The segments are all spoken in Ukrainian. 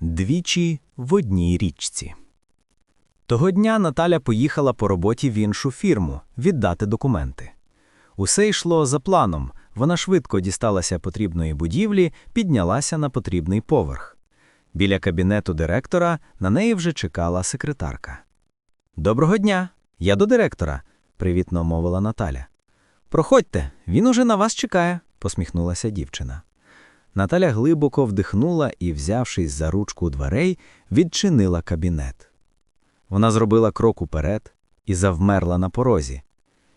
Двічі в одній річці. Того дня Наталя поїхала по роботі в іншу фірму віддати документи. Усе йшло за планом. Вона швидко дісталася потрібної будівлі, піднялася на потрібний поверх. Біля кабінету директора на неї вже чекала секретарка. Доброго дня, я до директора, привітно мовила Наталя. Проходьте, він уже на вас чекає, посміхнулася дівчина. Наталя глибоко вдихнула і, взявшись за ручку дверей, відчинила кабінет. Вона зробила крок уперед і завмерла на порозі.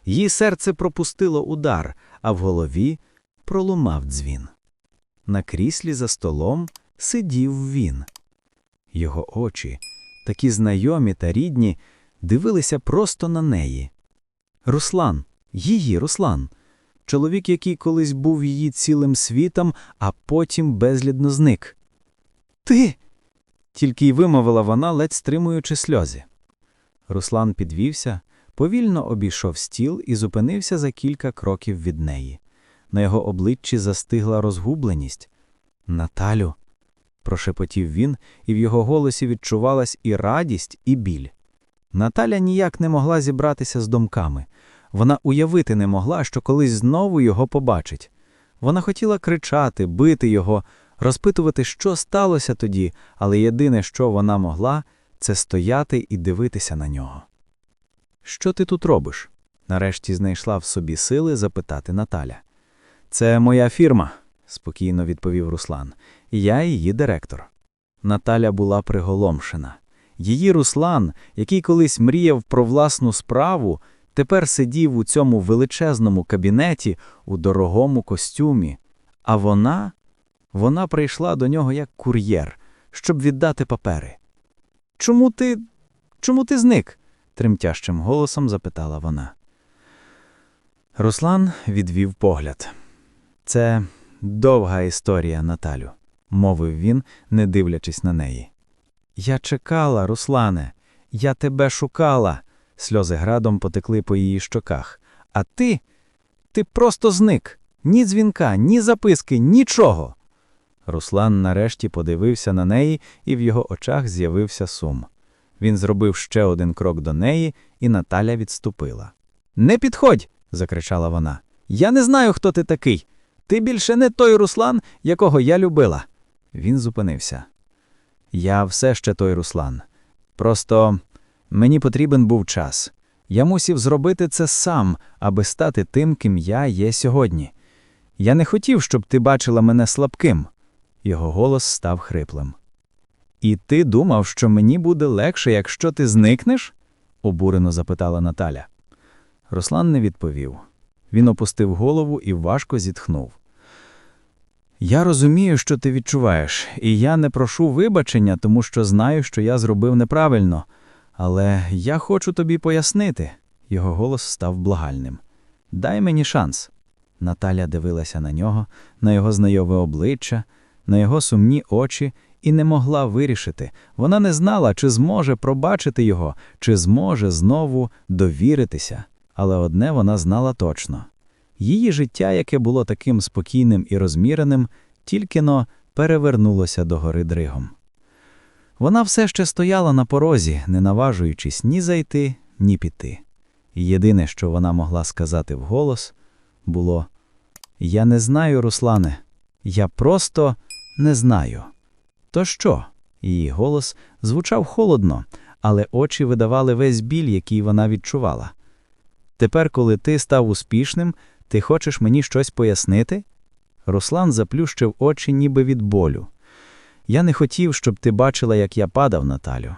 Її серце пропустило удар, а в голові пролунав дзвін. На кріслі за столом сидів він. Його очі, такі знайомі та рідні, дивилися просто на неї. Руслан, її Руслан, чоловік, який колись був її цілим світом, а потім безлідно зник. Ти. тільки й вимовила вона, ледь стримуючи сльози. Руслан підвівся, повільно обійшов стіл і зупинився за кілька кроків від неї. На його обличчі застигла розгубленість. Наталю, прошепотів він, і в його голосі відчувалась і радість, і біль. Наталя ніяк не могла зібратися з думками. Вона уявити не могла, що колись знову його побачить. Вона хотіла кричати, бити його, розпитувати, що сталося тоді, але єдине, що вона могла, це стояти і дивитися на нього. Що ти тут робиш? нарешті знайшла в собі сили запитати Наталя. Це моя фірма, спокійно відповів Руслан, я її директор. Наталя була приголомшена. Її Руслан, який колись мріяв про власну справу, тепер сидів у цьому величезному кабінеті у дорогому костюмі, а вона вона прийшла до нього як кур'єр, щоб віддати папери. Чому ти чому ти зник? тремтящим голосом запитала вона. Руслан відвів погляд. Це довга історія, Наталю, мовив він, не дивлячись на неї. Я чекала, Руслане, я тебе шукала. Сльози градом потекли по її щоках. А ти? Ти просто зник. Ні дзвінка, ні записки, нічого. Руслан нарешті подивився на неї, і в його очах з'явився сум. Він зробив ще один крок до неї, і Наталя відступила. Не підходь. закричала вона. Я не знаю, хто ти такий. Ти більше не той Руслан, якого я любила. Він зупинився. Я все ще той Руслан. Просто мені потрібен був час. Я мусів зробити це сам, аби стати тим, ким я є сьогодні. Я не хотів, щоб ти бачила мене слабким. Його голос став хриплим. І ти думав, що мені буде легше, якщо ти зникнеш? обурено запитала Наталя. Руслан не відповів. Він опустив голову і важко зітхнув. Я розумію, що ти відчуваєш, і я не прошу вибачення, тому що знаю, що я зробив неправильно. Але я хочу тобі пояснити. Його голос став благальним. Дай мені шанс. Наталя дивилася на нього, на його знайове обличчя, на його сумні очі і не могла вирішити. Вона не знала, чи зможе пробачити його, чи зможе знову довіритися. Але одне вона знала точно її життя, яке було таким спокійним і розміреним, тільки но перевернулося до гори дригом. Вона все ще стояла на порозі, не наважуючись ні зайти, ні піти. Єдине, що вона могла сказати вголос, було Я не знаю, Руслане, я просто не знаю. То що? Її голос звучав холодно, але очі видавали весь біль, який вона відчувала. Тепер, коли ти став успішним, ти хочеш мені щось пояснити? Руслан заплющив очі, ніби від болю. Я не хотів, щоб ти бачила, як я падав, Наталю.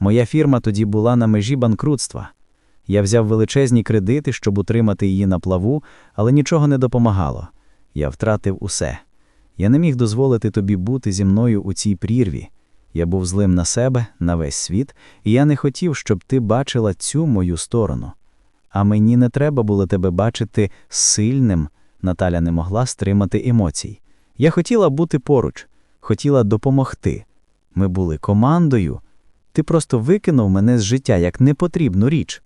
Моя фірма тоді була на межі банкрутства. Я взяв величезні кредити, щоб утримати її на плаву, але нічого не допомагало. Я втратив усе. Я не міг дозволити тобі бути зі мною у цій прірві. Я був злим на себе, на весь світ, і я не хотів, щоб ти бачила цю мою сторону. А мені не треба було тебе бачити сильним. Наталя не могла стримати емоцій. Я хотіла бути поруч, хотіла допомогти. Ми були командою. Ти просто викинув мене з життя як непотрібну річ.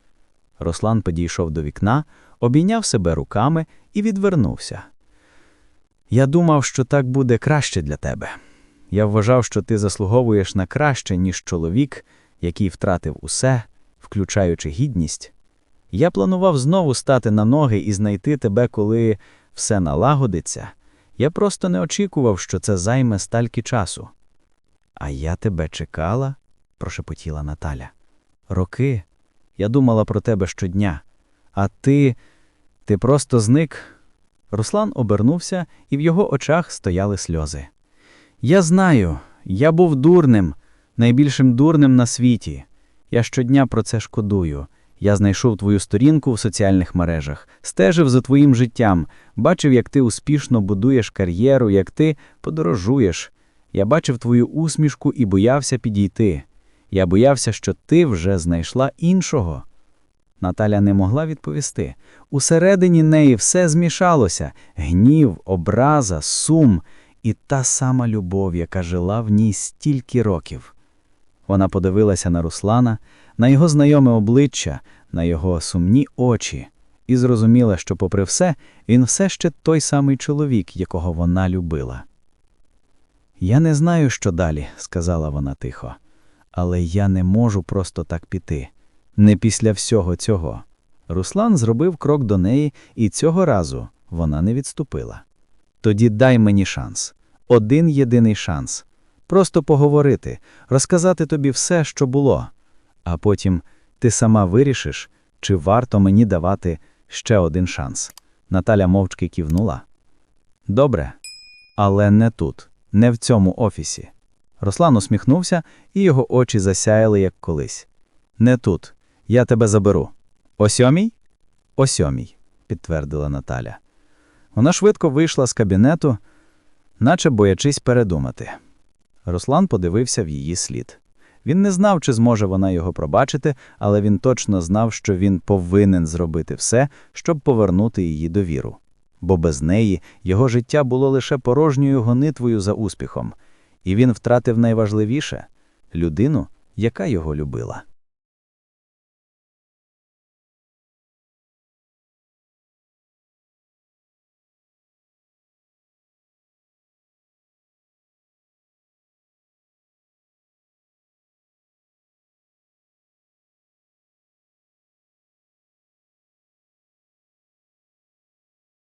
Руслан підійшов до вікна, обійняв себе руками і відвернувся. Я думав, що так буде краще для тебе. Я вважав, що ти заслуговуєш на краще, ніж чоловік, який втратив усе, включаючи гідність. Я планував знову стати на ноги і знайти тебе, коли все налагодиться. Я просто не очікував, що це займе стільки часу. А я тебе чекала, прошепотіла Наталя. Роки. Я думала про тебе щодня. А ти. ти просто зник. Руслан обернувся, і в його очах стояли сльози. Я знаю, я був дурним, найбільшим дурним на світі. Я щодня про це шкодую. Я знайшов твою сторінку в соціальних мережах, стежив за твоїм життям, бачив, як ти успішно будуєш кар'єру, як ти подорожуєш. Я бачив твою усмішку і боявся підійти. Я боявся, що ти вже знайшла іншого. Наталя не могла відповісти. Усередині неї все змішалося гнів, образа, сум і та сама любов, яка жила в ній стільки років. Вона подивилася на Руслана, на його знайоме обличчя, на його сумні очі, і зрозуміла, що, попри все, він все ще той самий чоловік, якого вона любила. Я не знаю, що далі, сказала вона тихо, але я не можу просто так піти. Не після всього цього. Руслан зробив крок до неї, і цього разу вона не відступила. Тоді дай мені шанс, один єдиний шанс. Просто поговорити, розказати тобі все, що було, а потім ти сама вирішиш, чи варто мені давати ще один шанс. Наталя мовчки кивнула. Добре, але не тут, не в цьому офісі. Руслан усміхнувся, і його очі засяяли, як колись. Не тут. Я тебе заберу. О сьомій? О сьомій, підтвердила Наталя. Вона швидко вийшла з кабінету, наче боячись передумати. Руслан подивився в її слід. Він не знав, чи зможе вона його пробачити, але він точно знав, що він повинен зробити все, щоб повернути її довіру. Бо без неї його життя було лише порожньою гонитвою за успіхом, і він втратив найважливіше людину, яка його любила.